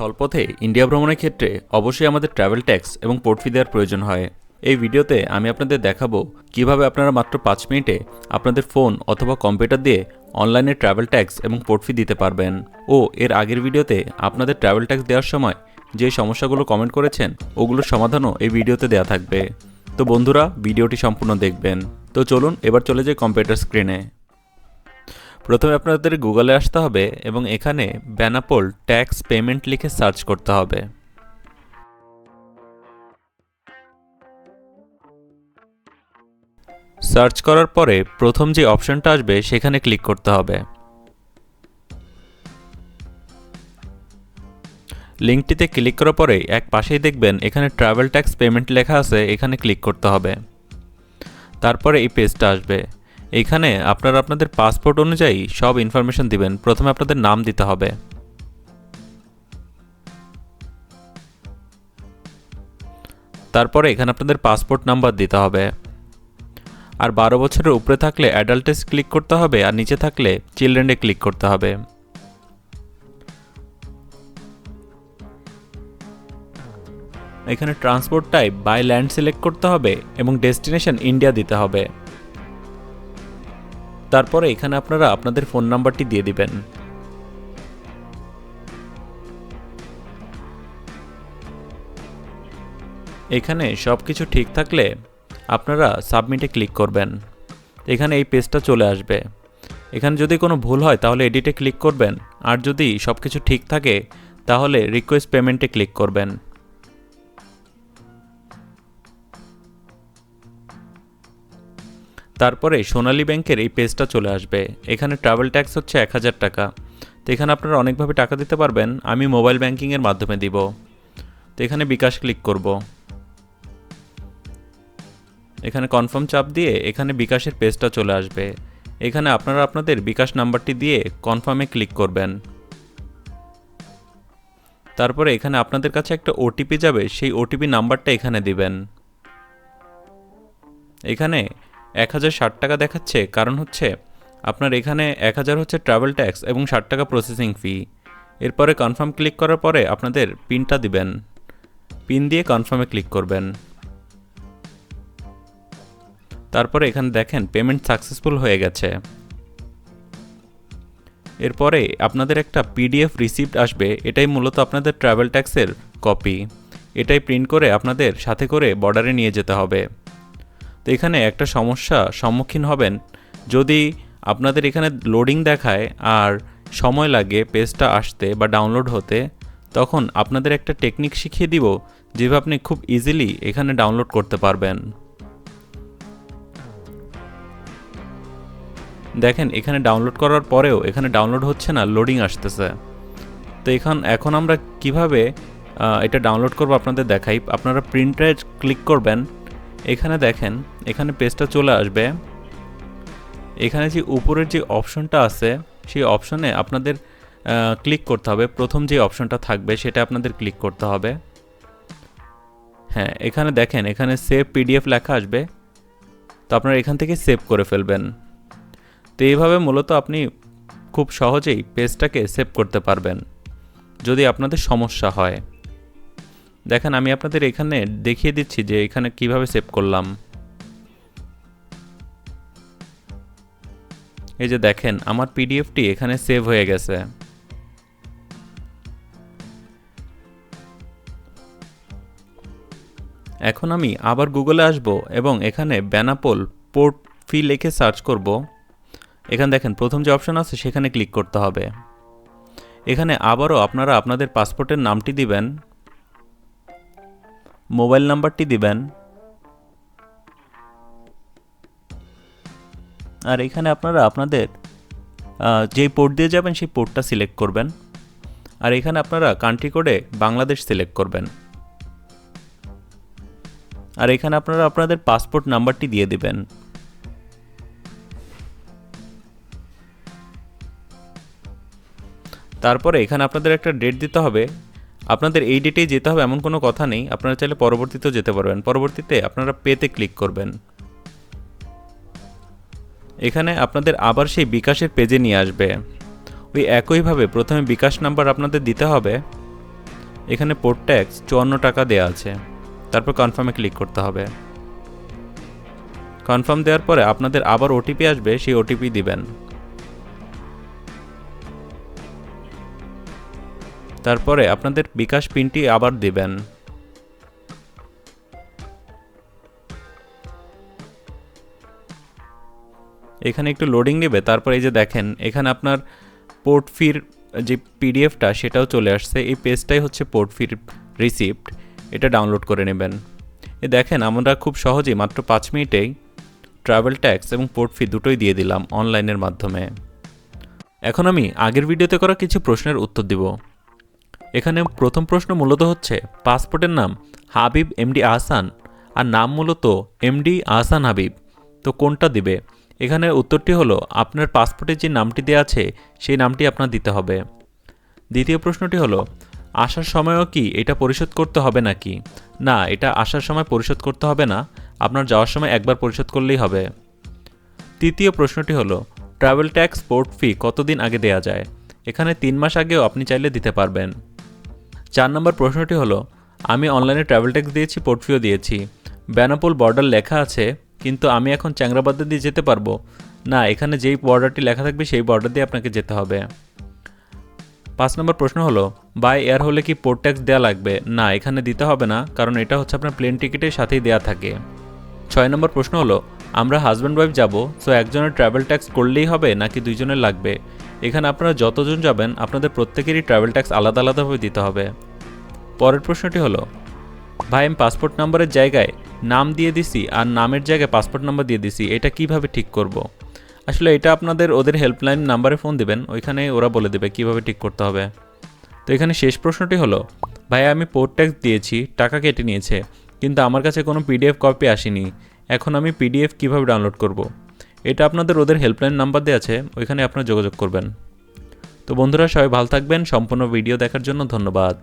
স্থলপথে India ভ্রমণের ক্ষেত্রে অবশ্যই আমাদের ট্রাভেল ট্যাক্স এবং পোর্ট ফি দেওয়ার প্রয়োজন হয়। এই ভিডিওতে আমি আপনাদের দেখাবো কীভাবে আপনারা মাত্র পাঁচ মিনিটে আপনাদের ফোন অথবা কম্পিউটার দিয়ে অনলাইনে ট্রাভেল ট্যাক্স এবং পোর্ট ফি দিতে পারবেন। ও, এর আগের ভিডিওতে আপনাদের ট্রাভেল ট্যাক্স দেওয়ার সময় যে সমস্যাগুলো কমেন্ট করেছেন, ওগুলোর সমাধানও এই ভিডিওতে দেওয়া থাকবে। তো বন্ধুরা, ভিডিওটি সম্পূর্ণ দেখবেন। তো চলুন, এবার চলে যাই কম্পিউটার স্ক্রিনে প্রথমে আপনাদের গুগলে আসতে হবে এবং এখানে ব্যানাপোল ট্যাক্স পেমেন্ট লিখে সার্চ করতে হবে। সার্চ করার পরে প্রথম যে অপশনটা আসবে সেখানে ক্লিক করতে হবে। লিঙ্কটিতে ক্লিক করার পরে এক পাশেই দেখবেন এখানে ট্রাভেল ট্যাক্স পেমেন্ট লেখা আছে, এখানে ক্লিক করতে হবে। তারপরে এই পেজটা আসবে। এইখানে আপনারা আপনাদের পাসপোর্ট অনুযায়ী সব ইনফরমেশন দিবেন। প্রথমে আপনাদের নাম দিতে হবে। তারপরে এখানে আপনাদের পাসপোর্ট নাম্বার দিতে হবে। আর বারো বছরের উপরে থাকলে অ্যাডাল্টেস ক্লিক করতে হবে আর নিচে থাকলে চিলড্রেনে ক্লিক করতে হবে। এখানে transport type by land select করতে হবে এবং ডেস্টিনেশন ইন্ডিয়া দিতে হবে। তারপরে এখানে আপনারা আপনাদের ফোন নাম্বারটি দিয়ে দিবেন। এখানে সব কিছু ঠিক থাকলে আপনারা সাবমিটে ক্লিক করবেন। এখানে এই পেজটা চলে আসবে। এখানে যদি কোনো ভুল হয় তাহলে এডিটে ক্লিক করবেন। আর যদি সব কিছু ঠিক থাকে তাহলে রিকোয়েস্ট পেমেন্টে ক্লিক করবেন। তারপরে সোনালী ব্যাংকের এই পেজটা চলে আসবে। এখানে ট্রাভেল ট্যাক্স হচ্ছে এক হাজার টাকা। তো এখানে আপনারা অনেকভাবে টাকা দিতে পারবেন, আমি মোবাইল ব্যাংকিংয়ের মাধ্যমে দিব। তো এখানে বিকাশ ক্লিক করব। এখানে কনফার্ম চাপ দিয়ে এখানে বিকাশের পেজটা চলে আসবে। এখানে আপনারা আপনাদের বিকাশ নাম্বারটি দিয়ে কনফার্মে ক্লিক করবেন। তারপরে এখানে আপনাদের কাছে একটা ওটিপি যাবে, সেই ওটিপি নাম্বারটা এখানে দিবেন। এখানে এক হাজার ষাট টাকা দেখাচ্ছে। কারণ হচ্ছে, আপনার এখানে এক হাজার হচ্ছে ট্রাভেল ট্যাক্স এবং ষাট টাকা প্রসেসিং ফি এরপরে কনফার্ম ক্লিক করার পরে আপনাদের পিনটা দিবেন। পিন দিয়ে কনফার্মে ক্লিক করবেন। তারপরে এখানে দেখেন পেমেন্ট সাকসেসফুল হয়ে গেছে। এরপরে আপনাদের একটা পিডিএফ রিসিপ্ট আসবে। এটাই মূলত আপনাদের ট্রাভেল ট্যাক্সের কপি এটাই প্রিন্ট করে আপনাদের সাথে করে বর্ডারে নিয়ে যেতে হবে। তো এখানে একটা সমস্যা সম্মুখীন হবেন। যদি আপনাদের এখানে লোডিং দেখায় আর সময় লাগে পেজটা আসতে বা ডাউনলোড হতে, তখন আপনাদের একটা টেকনিক শিখিয়ে দিব যেভাবে আপনি খুব ইজিলি এখানে ডাউনলোড করতে পারবেন। দেখেন, এখানে ডাউনলোড করার পরেও এখানে ডাউনলোড হচ্ছে না লোডিং আসতেছে। তো এখন এখন আমরা কীভাবে এটা ডাউনলোড করব আপনাদের দেখাই। আপনারা প্রিন্টে ক্লিক করবেন। এখানে দেখেন, এখানে পেজটা চলে আসবে। এখানে যে উপরের যে অপশনটা আছে, সেই অপশনে আপনাদের ক্লিক করতে হবে। প্রথম যে অপশনটা থাকবে, সেটা আপনাদের ক্লিক করতে হবে। হ্যাঁ এখানে দেখেন, এখানে সেভ পিডিএফ লেখা আসবে। তো আপনারা এখান থেকে সেভ করে ফেলবেন। তো এইভাবে মূলত আপনি খুব সহজেই পেজটাকে সেভ করতে পারবেন, যদি আপনাদের সমস্যা হয়। দেখেন, আমি আপনাদের এখানে দেখিয়ে দিচ্ছি যে এখানে কীভাবে সেভ করলাম। এই যে দেখেন, আমার পিডিএফটি এখানে সেভ হয়ে গেছে। এখন আমি আবার গুগলে আসব এবং এখানে ব্যানাপোল পোর্ট ফি লিখে সার্চ করব। এখানে দেখেন, প্রথম যে অপশন আছে, সেখানে ক্লিক করতে হবে। এখানে আবারও আপনারা আপনাদের পাসপোর্টের নামটি দিবেন। মোবাইল নাম্বারটি দিবেন। আর এখানে আপনারা আপনাদের যেই পোর্ট দিয়ে যাবেন সেই পোর্টটা সিলেক্ট করবেন। আর এখানে আপনারা কান্ট্রি কোডে বাংলাদেশ সিলেক্ট করবেন। আর এখানে আপনারা আপনাদের পাসপোর্ট নাম্বারটি দিয়ে দিবেন। তারপরে এখানে আপনাদের একটা ডেট দিতে হবে। আপনাদের এই ডেটেই যেতে হবে, এমন কোনো কথা নেই। আপনারা চাইলে পরবর্তীতেও যেতে পারবেন। পরবর্তীতে আপনারা পেতে ক্লিক করবেন। এখানে আপনাদের আবার সেই বিকাশের পেজে নিয়ে আসবে। ওই একইভাবে প্রথমে বিকাশ নাম্বার আপনাদের দিতে হবে। এখানে পোর্ট ট্যাক্স চুয়ান্ন টাকা দেওয়া আছে। তারপর কনফার্মে ক্লিক করতে হবে। কনফার্ম দেওয়ার পরে আপনাদের আবার ওটিপি আসবে, সেই ওটিপি দিবেন। তারপরে আপনাদের বিকাশ পিনটি আবার দিবেন। এখানে একটু লোডিং নেবে, তারপর এই যে দেখেন, এখানে আপনার পোর্ট ফির যে পিডিএফটা সেটাও চলে আসছে। এই পেজটাই হচ্ছে পোর্ট ফির রিসিপ্ট, এটা ডাউনলোড করে নেবেন। এ দেখেন, আমরা খুব সহজেই মাত্র পাঁচ মিনিটেই ট্রাভেল ট্যাক্স এবং পোর্ট ফি দুটোই দিয়ে দিলাম অনলাইনের মাধ্যমে। এখন আমি আগের ভিডিওতে করা কিছু প্রশ্নের উত্তর দিব। এখানে প্রথম প্রশ্ন মূলত হচ্ছে, পাসপোর্টের নাম হাবিব এমডি আহসান আর নাম মূলত এমডি আহসান হাবিব। তো কোনটা দিবে? এখানে উত্তরটি হলো, আপনার পাসপোর্টে যে নামটি দেওয়া আছে, সেই নামটি আপনার দিতে হবে। দ্বিতীয় প্রশ্নটি হলো, আসার সময়ও কি এটা পরিশোধ করতে হবে নাকি? না, এটা আসার সময় পরিশোধ করতে হবে না, আপনার যাওয়ার সময় একবার পরিশোধ করলেই হবে। তৃতীয় প্রশ্নটি হলো ট্রাভেল ট্যাক্স পোর্ট ফি কতদিন আগে দেয়া যায়? এখানে তিন মাস আগেও আপনি চাইলে দিতে পারবেন। চার নম্বর প্রশ্নটি হলো, আমি অনলাইনে ট্রাভেল ট্যাক্স দিয়েছি পোর্টফিও দিয়েছি। বেনাপোল বর্ডার লেখা আছে, কিন্তু আমি এখন চ্যাংরাবাদ দিয়ে যেতে পারব? না, এখানে যেই বর্ডারটি লেখা থাকবে, সেই বর্ডার দিয়ে আপনাকে যেতে হবে। পাঁচ নম্বর প্রশ্ন হলো বাই এয়ার হলে কি পোর্ট ট্যাক্স দেওয়া লাগবে? না, এখানে দিতে হবে না, কারণ এটা হচ্ছে আপনার প্লেন টিকিটের সাথেই দেওয়া থাকে। ছয় নম্বর প্রশ্ন হলো, আমরা হাজব্যান্ড ওয়াইফ যাব সো একজনের ট্রাভেল ট্যাক্স করলেই হবে, নাকি দুইজনের লাগবে? এখানে আপনারা যতজন যাবেন, আপনাদের প্রত্যেকেরই ট্রাভেল ট্যাক্স আলাদা আলাদাভাবে দিতে হবে পরের প্রশ্নটি হলো, ভাই, আমি পাসপোর্ট নাম্বারের জায়গায় নাম দিয়ে দিছি আর নামের জায়গায় পাসপোর্ট নাম্বার দিয়ে দিছি, এটা কীভাবে ঠিক করব। আসলে এটা আপনাদের ওদের হেল্পলাইন নাম্বারে ফোন দিবেন, ওইখানে ওরা বলে দেবে কীভাবে ঠিক করতে হবে তো এখানে শেষ প্রশ্নটি হলো, ভাই, আমি পোর্ট ট্যাক্স দিয়েছি, টাকা কেটে নিয়েছে, কিন্তু আমার কাছে কোনো পিডিএফ কপি আসেনি, এখন আমি পিডিএফ কীভাবে ডাউনলোড করব। এটা আপনাদের ওদের হেল্পলাইন নাম্বার দেওয়া আছে, ওইখানে আপনারা যোগাযোগ করবেন। তো বন্ধুরা, সবাই ভালো থাকবেন, সম্পূর্ণ ভিডিও দেখার জন্য ধন্যবাদ।